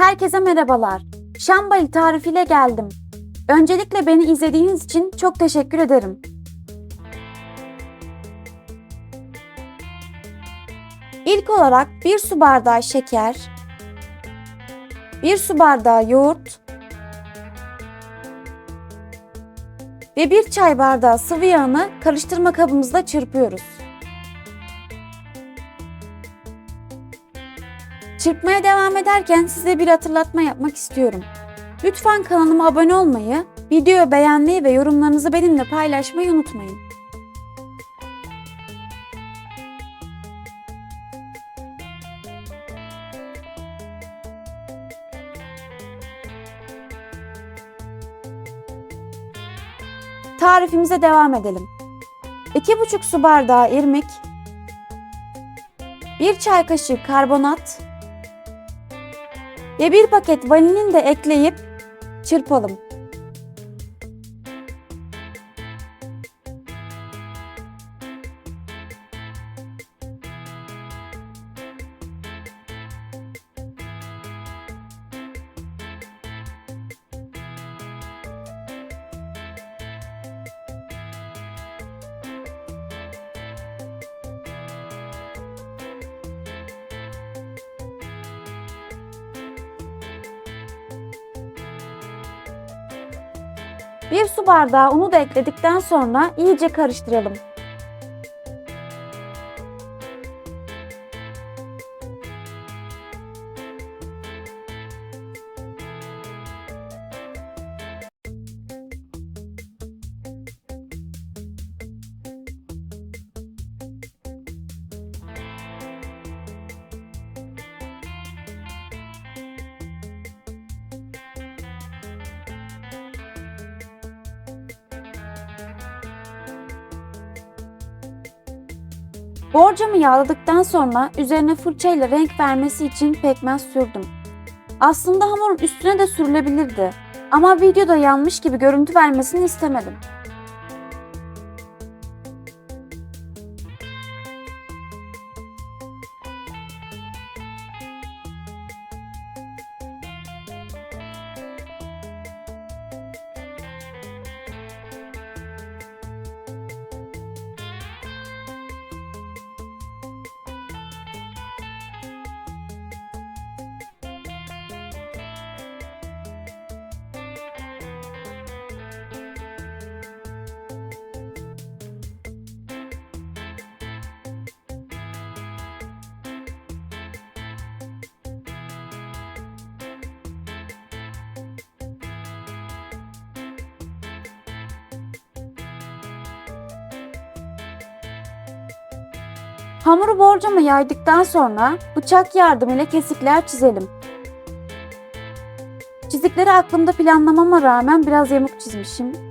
Herkese merhabalar. Şambali tarifiyle geldim. Öncelikle beni izlediğiniz için çok teşekkür ederim. İlk olarak 1 su bardağı şeker, 1 su bardağı yoğurt ve 1 çay bardağı sıvı yağını karıştırma kabımızda çırpıyoruz. Çırpmaya devam ederken size bir hatırlatma yapmak istiyorum. Lütfen kanalıma abone olmayı, videoyu beğenmeyi ve yorumlarınızı benimle paylaşmayı unutmayın. Tarifimize devam edelim. 2,5 su bardağı irmik, 1 çay kaşığı karbonat ve 1 paket vanilin de ekleyip çırpalım. Bir su bardağı unu da ekledikten sonra iyice karıştıralım. Borcamı yağladıktan sonra üzerine fırçayla renk vermesi için pekmez sürdüm. Aslında hamurun üstüne de sürülebilirdi ama videoda yanmış gibi görüntü vermesini istemedim. Hamuru borcama yaydıktan sonra bıçak yardımıyla kesikler çizelim. Çizikleri aklımda planlamama rağmen biraz yamuk çizmişim.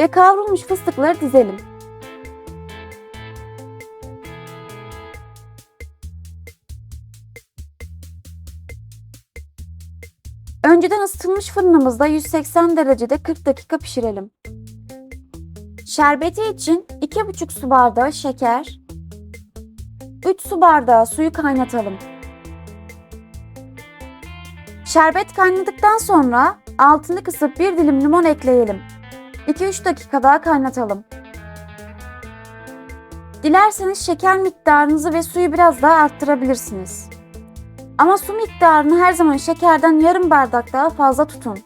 Ve kavrulmuş fıstıkları dizelim. Önceden ısıtılmış fırınımızda 180 derecede 40 dakika pişirelim. Şerbeti için 2,5 su bardağı şeker, 3 su bardağı suyu kaynatalım. Şerbet kaynadıktan sonra altını kısıp bir dilim limon ekleyelim. 2-3 dakika daha kaynatalım. Dilerseniz şeker miktarınızı ve suyu biraz daha arttırabilirsiniz. Ama su miktarını her zaman şekerden yarım bardak daha fazla tutun.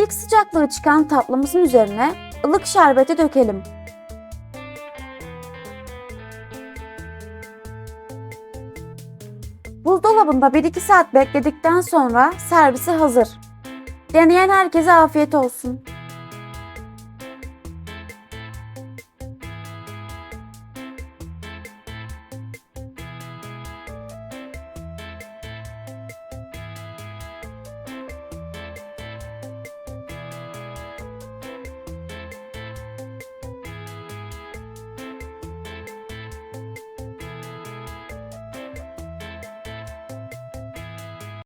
İlk sıcaklığı çıkan tatlımızın üzerine ılık şerbeti dökelim. Buzdolabında 1-2 saat bekledikten sonra servisi hazır. Deneyen herkese afiyet olsun.